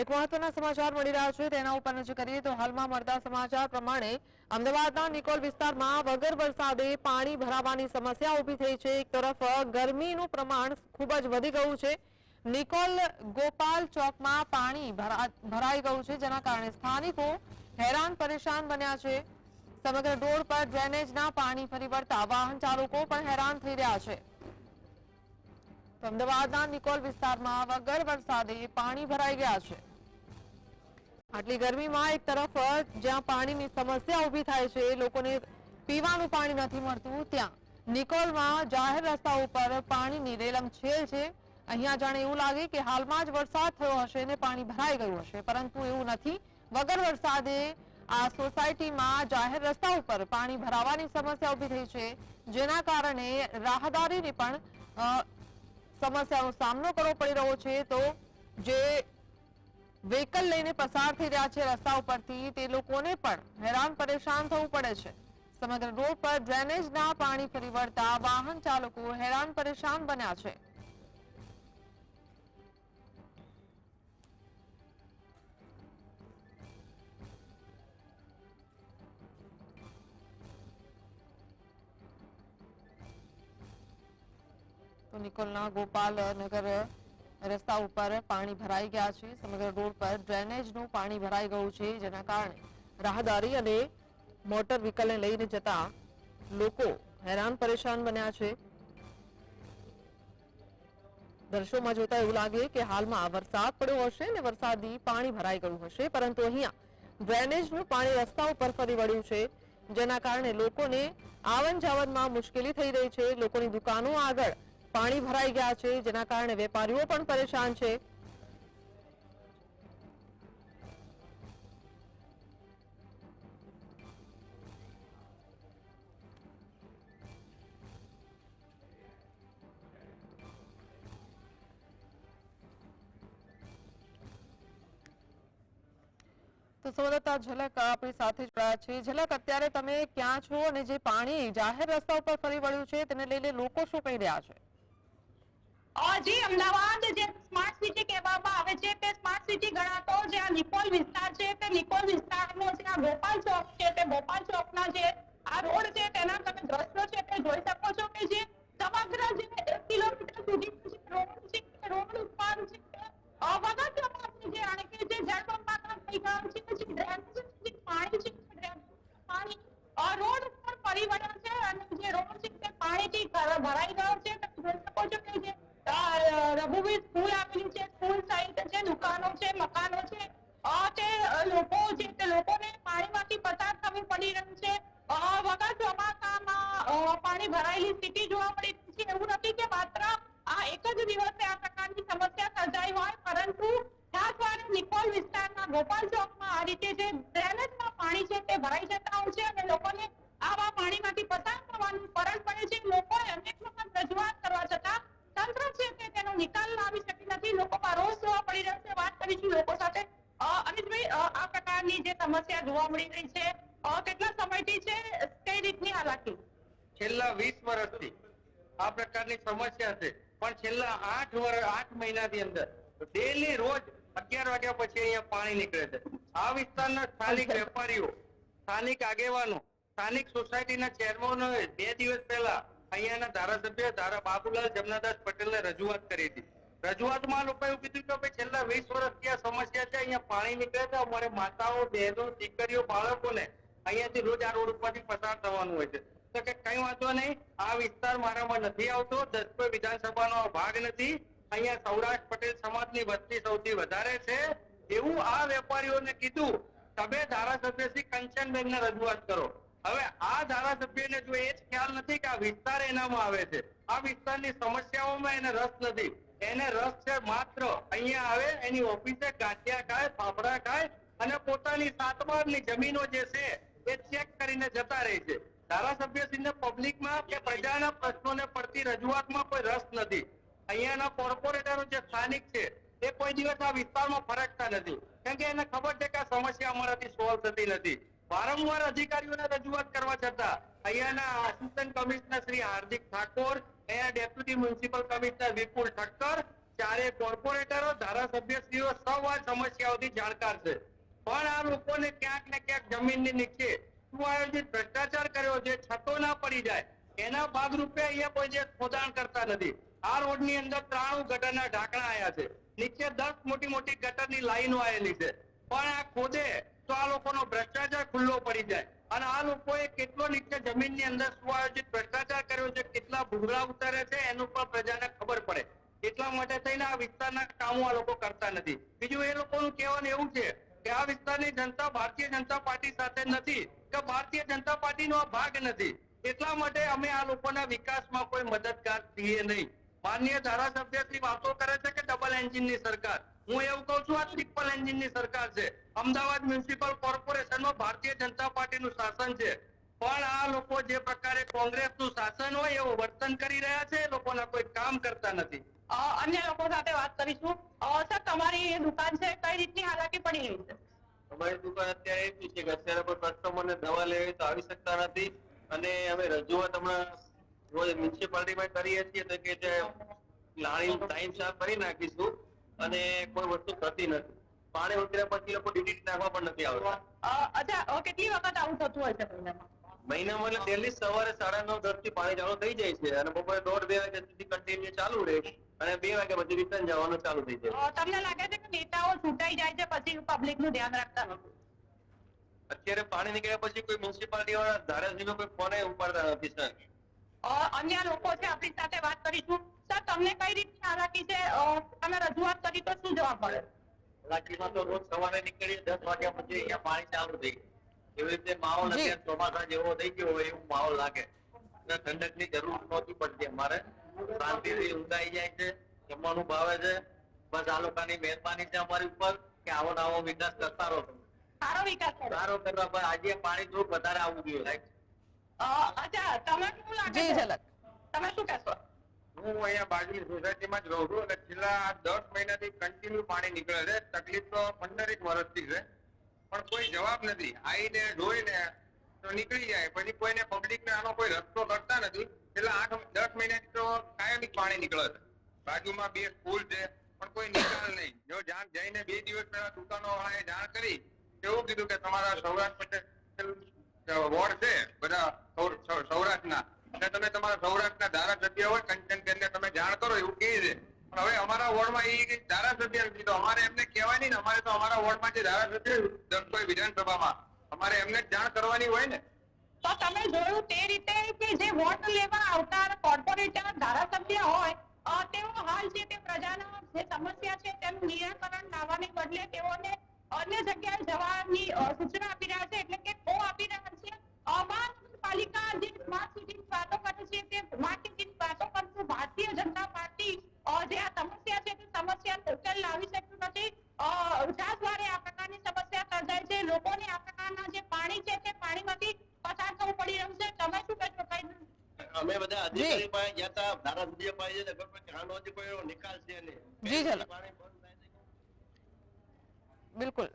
એક મહત્વના સમાચાર મળી રહ્યા છે. તેના ઉપર નજર કરીએ તો હાલમાં મળતા સમાચાર પ્રમાણે અમદાવાદના નિકોલ વિસ્તારમાં વગર વરસાદે પાણી ભરાવાની સમસ્યા ઊભી થઈ છે. એક તરફ ગરમીનું પ્રમાણ ખૂબ જ વધી ગયું છે. નિકોલ ગોપાલ ચોકમાં પાણી ભરાઈ ગયું છે, જેના કારણે સ્થાનિકો હેરાન પરેશાન બન્યા છે. સમગ્ર રોડ પર ડ્રેનેજના પાણી ફરી વળતા વાહન ચાલકો પણ હેરાન થઈ રહ્યા છે. અમદાવાદના નિકોલ વિસ્તારમાં વગર વરસાદે પાણી ભરાઈ ગયા છે. આટલી ગરમીમાં એક તરફ જ્યાં પાણીની સમસ્યા ઊભી થાય છે લોકોને પીવાનું પાણી નથી મળતું. ત્યાં નિકોલમાં જાહેર રસ્તા ઉપર પાણીની રેલમ છેલ છે. અહીંયા જાણે એવું લાગે કે હાલમાં જ વરસાદ થયો હશે ને પાણી ભરાઈ ગયું હશે, પરંતુ એવું નથી. વગર વરસાદે આ સોસાયટીમાં જાહેર રસ્તા ઉપર પાણી ભરાવાની સમસ્યા ઊભી થઈ છે, જેના કારણે રાહદારીની પણ સમસ્યાનો સામનો કરવો પડી રહ્યો છે. તો જે વ્હીકલ લઈને પસાર થઈ રહ્યા છે રસ્તા ઉપરથી. તે લોકોને પણ હેરાન પરેશાન થવું પડે છે. સમગ્ર રોડ પર ડ્રેનેજના પાણી ફરી વળતા વાહન ચાલકો હેરાન પરેશાન બન્યા છે. તો નિકોલના ગોપાલ નગર રસ્તા ઉપર પાણી ભરાઈ ગયા છે. સમગ્ર રોડ પર ડ્રેનેજનું પાણી ભરાઈ ગયું છે, જેના કારણે રાહદારી અને મોટર વ્હીકલને લઈને જતા લોકો હેરાન પરેશાન બન્યા છે. દ્રશ્યોમાં જોતા એવું લાગે કે હાલમાં વરસાદ પડ્યો હશે ને વરસાદી પાણી ભરાઈ ગયું હશે, પરંતુ અહીંયા ડ્રેનેજનું પાણી રસ્તા ઉપર ફરી વળ્યું છે, જેના કારણે લોકોને આવન જાવનમાં મુશ્કેલી થઈ રહી છે. લોકોની દુકાનો આગળ પાણી ભરાઈ ગયા છે, જેના કારણે વેપારીઓ પણ પરેશાન છે. તો સંવાદદાતા ઝલક આપણી સાથે જોડાયા છે. ઝલક, અત્યારે તમે ક્યાં છો અને જે પાણી જાહેર રસ્તા ઉપર ફરી વળ્યું છે, તેને લઈને લોકો શું કહી રહ્યા છે? જી અમદાવાદ જે સ્માર્ટ સિટી કહેવામાં આવે છે તે સ્માર્ટ સિટી ગણાતો જે આ નિકોલ વિસ્તાર છે તે નિકોલ વિસ્તારનો જે આ ગોપાલ ચોક છે તે ગોપાલ ચોકના જે આ રોડ છે તેના તમે દ્રશ્યો છે તે જોઈ શકો છો કે જે સમગ્ર જે એક કિલોમીટર સુધી જે રોડ છે તે રોડ ઉપર છે તે, અ, વગર જવાબની જે જાણે કે જે જળબંબાકાર થઈ ગયું છે જે ડ્રેનેજ જે પાણી છે તે ડ્રેનેજ પાણી અ, રોડ ઉપર ફરી વળ્યો છે અને જે રોડ છે તે પાણીથી ભર- ભરાઈ ગયો છે તમે જોઈ શકો છો કે જે અ, રઘુવીર સ્કૂલ આવેલી છે સ્કૂલ સાઈડ છે દુકાનો છે મકાનો છે અ, તે અ, લોકો છે તે લોકોને પાણીમાંથી પસાર થવું પડી રહ્યું છે અ, વગર ચોમાસામાં અ, પાણી ભરાયેલી સ્થિતિ જોવા મળી રહી છે એવું નથી કે માત્ર આ એક જ દિવસે આ પ્રકારની સમસ્યા સર્જાઈ હોય પરંતુ ખાસ વાર નિકોલ વિસ્તારના ગોપાલ ચોકમાં આ રીતે જે ડ્રેનેજમાં પાણી છે તે ભરાઈ જતા હોય છે અને લોકોને આવા પાણીમાંથી પસાર થવાની ફરજ પડે છે લોકોએ અનેક વખત રજૂઆત કરવા છતાં તંત્ર છે તે તેનો નિકાલ લાવી શકી નથી લોકોમાં રોષ જોવા પડી રહ્યો છે વાત કરીશું લોકો સાથે અમિતભાઈ આ પ્રકારની જે સમસ્યા જોવા મળી રહી છે કેટલા સમયથી છે કઈ રીતની હાલાકી? છેલ્લા વીસ વર્ષથી આ પ્રકારની સમસ્યા છે. પણ છેલ્લા આઠ વર્ષ આઠ મહિનાથી અંદર ડેલી રોજ અગિયાર વાગ્યા પછી અહીંયા પાણી નીકળે છે. આ વિસ્તારના સ્થાનિક વેપારીઓ સ્થાનિક આગેવાનો સ્થાનિક સોસાયટીના ચેરમેનોએ બે દિવસ પહેલા અહીંયાના ધારાસભ્ય ધારા બાબુલાલ જમનાદાસ પટેલને રજૂઆત કરી હતી. રજૂઆતમાં લોકોએ એવું કીધું કે ભાઈ છેલ્લા વીસ વર્ષથી આ સમસ્યા છે, અહીંયા પાણી નીકળે છે, અમારે માતાઓ, બહેનો, દીકરીઓ, બાળકોને અહીંયાથી રોજ આ રોડ ઉપરથી પસાર થવાનું હોય છે. તો કે કઈ વાંધો નહીં, આ વિસ્તાર મારામાં નથી આવતો દસકો વિધાનસભાનો ભાગ નથી. અહીંયા સૌરાષ્ટ્ર પટેલ સમાજની વસ્તી સૌથી વધારે છે. એવું આ વેપારીઓને કીધું. તમે ધારાસભ્ય શ્રી કંચનબેન રજૂઆત કરો. હવે આ ધારાસભ્યને જો એ જ ખ્યાલ નથી કે આ વિસ્તાર એનામાં આવે છે. આ વિસ્તારની સમસ્યાઓમાં એને રસ નથી. એને રસ છે માત્ર. અહીંયા આવે, એની ઓફિસે ગાંઠિયા ખાય, ફાફડા ખાય અને પોતાની સાતબારની જમીનો જે છે એ ચેક કરીને જતા રહે છે. ધારાસભ્યશ્રીને પબ્લિકમાં કે પ્રજાના પ્રશ્નોને પડતી રજૂઆતમાં કોઈ રસ નથી. અહીંયાના કોર્પોરેટરો જે સ્થાનિક છે, એ કોઈ દિવસ આ વિસ્તારમાં ફરકતા નથી. કેમ કે એને ખબર છે કે આ સમસ્યા અમારાથી સોલ્વ થતી નથી. વારંવાર અધિકારીઓને રજૂઆત કરવા છતાં અહીંયાના આસિસ્ટન્ટ કમિશનર શ્રી હાર્દિક ઠાકોર, અહીંયા deputy municipal commissioner Vipul Thakkar, ચારે કોર્પોરેટરો ધારાસભ્યશ્રીઓ સૌ આ સમસ્યાઓથી જાણકાર છે. પણ આ લોકોને ક્યાંક ને ક્યાંક જમીનની નીચે સુઆયોજિત ભ્રષ્ટાચાર કર્યો છે છતો ના પડી જાય, એના ભાગરૂપે અહીંયા કોઈ જે ખોદાણ કરતા નથી. આ રોડની અંદર ત્રાણું ગટરના ઢાંકણા આવ્યા છે. નીચે દસ મોટી મોટી ગટરની લાઈનો આવેલી છે. પણ આ ખોદે તો આ લોકોનો ભ્રષ્ટાચાર ખુલ્લો પડી જાય. અને આ લોકોએ કેટલો નીચે જમીનની અંદર સુઆયોજિત ભ્રષ્ટાચાર કર્યો છે, કેટલા ભૂંગળા ઉતારે છે, એનું પણ પ્રજાને ખબર પડે. એટલા માટે થઈને આ વિસ્તારના કામો આ લોકો કરતા નથી. બીજું એ લોકોનું કહેવાનું એવું છે કે આ વિસ્તારની જનતા ભારતીય જનતા પાર્ટી સાથે નથી, કે ભારતીય જનતા પાર્ટીનો આ ભાગ નથી. એટલા માટે અમે આ લોકોના વિકાસમાં કોઈ મદદગાર છીએ નહીં. માનનીય ધારાસભ્યશ્રી વાતો કરે છે કે ડબલ એન્જિનની સરકાર. હું એવું કહું છું આ ટ્રિપલ એન્જિનની સરકાર છે. અમદાવાદ મ્યુનિસિપલ કોર્પોરેશનમાં ભારતીય જનતા પાર્ટીનું શાસન છે. પણ આ લોકો જે પ્રકારે કોંગ્રેસનું શાસન હોય એવું વર્તન કરી રહ્યા છે એ લોકોના કોઈ કામ કરતા નથી. અન્ય લોકો સાથે વાત કરીશું. અ, સર તમારી દુકાન છે કઈ રીતની હાલાકી પડી રહી છે અમારી દુકાન અત્યારે એટલી છે કે અત્યારે કોઈ કસ્ટમરને દવા લેવી તો આવી શકતા નથી. અને અમે રજૂઆત હમણાં રોજ મ્યુનિસિપાલિટીમાં કરીએ છીએ તો કે જે લાણી ટાઈમ સાફ કરી નાખીશું. અને કોઈ વસ્તુ થતી નથી. પાણી ઉતર્યા પછી લોકો ડીડીટી નાખવા પણ નથી આવતા. અચ્છા કેટલી વખત આવું થતું હોય છે મહિનામાં? મહિનામાં એટલે ડેલી સવારે સાડા નવ દસથી પાણી ચાલુ થઈ જાય છે અને બપોરે દોઢ બે વાગ્યા સુધી કન્ટિન્યુ ચાલુ રહે અને બે વાગ્યા પછી રિટર્ન જવાનું ચાલુ થઈ જાય. તમને લાગે છે કે નેતાઓ છૂટાઈ જાય છે પછી પબ્લિકનું ધ્યાન રાખતા નથી? અત્યારે પાણી નીકળ્યા પછી કોઈ મ્યુનિસિપાલિટી વાળા ધારાસભ્યો કોઈ ફોને ઉપાડતા નથી સર અન્ય લોકો છે આપણી સાથે વાત કરીશું. સર તમને કઈ રીતની હાલાકી છે? તમે રજૂઆત કરી તો શું જવાબ મળે? લાઠીમાં તો રોજ સવારે નીકળીએ દસ વાગ્યા પછી અહીંયા પાણી ચાલુ થઈ એવી રીતે માહોલ અત્યારે ચોમાસા જેવો થઈ ગયો હોય એવું માહોલ લાગે. ઠંડકની જરૂર નહોતી પડતી અમારે. શાંતિથી ઊંઘાઈ જાય છે જમવાનું ભાવે છે. બસ આ લોકોની મહેરબાની છે અમારી ઉપર કે આવો નવો આવો વિકાસ કરતા રહો. તમે. સારો વિકાસ સારો કરવા પર આજે પાણી થોડું વધારે આવવું જોઈએ. સાહેબ. અચ્છા તમે શું લાગે જી? ઝલક. તમે શું કહેશો? હું અહીંયા બાજુની સોસાયટીમાં જ રહું છું અને છેલ્લા દસ મહિનાથી કન્ટિન્યુ પાણી નીકળે છે. તકલીફ તો પંદરેક વર્ષથી છે. પણ કોઈ જવાબ નથી. આવીને જોઈને તો નીકળી જાય. પછી કોઈને પબ્લિક ને આનો કોઈ રસ્તો કરતા નથી. છેલ્લા આઠ, દસ મહિનાથી તો કાયમી પાણી નીકળે છે. બાજુમાં બે સ્કૂલ છે, પણ કોઈ નિકાલ નહીં. જો જાણ જઈને બે દિવસ પહેલા દુકાનો વાળાએ જાણ કરી એવું કીધું કે તમારા સૌરાષ્ટ્ર વોર્ડ છે, બધા સૌરાષ્ટ્રના. અને તમે તમારા સૌરાષ્ટ્રના ધારાસભ્ય હોય કંચન કરીને તમે જાણ કરો, એવું કહે છે હવે અમારા વોર્ડમાં એ ધારાસભ્ય નથી. તો અમારે એમને કહેવાય નહીં અમારે તો અમારા વોર્ડમાં જે ધારાસભ્ય દસ વિધાનસભામાં, અમારે એમને જાણ કરવાની હોય ને. તો તમે જોયું તે રીતે કે જે વોટ લેવા આવનાર કોર્પોરેટર ધારાસભ્ય હોય તેઓ હાલ છે તે પ્રજાના જે સમસ્યા છે તેનું નિરાકરણ લાવવાને બદલે તેઓને અન્ય જગ્યાએ જવાની સૂચના આપી રહ્યા છે એટલે કે ખો આપી રહ્યા છે અ, મહાનગરપાલિકા જે સ્માર્ટ સિટીની વાતો કરે છે તે સ્માર્ટ સિટીની વાતો કરતું ભારતીય જનતા પાર્ટી અ, જે આ સમસ્યા છે તે સમસ્યા ઉકેલ લાવી શકતું નથી અ, છાસવારે આ પ્રકારની સમસ્યા લોકોને આ પ્રકારના જે પાણી છે તે પાણીમાંથી પસાર થવું પડી રહ્યું છે. તમે શું કહેશો કઈ અમે બધા અધિકારી પાસે ગયા હતા. ધારાસભ્ય પાસે જઈને કોઈ પણ આનો હજી કોઈ નિકાલ છે નહીં. જી, સર પાણી બંધ થાય બિલકુલ.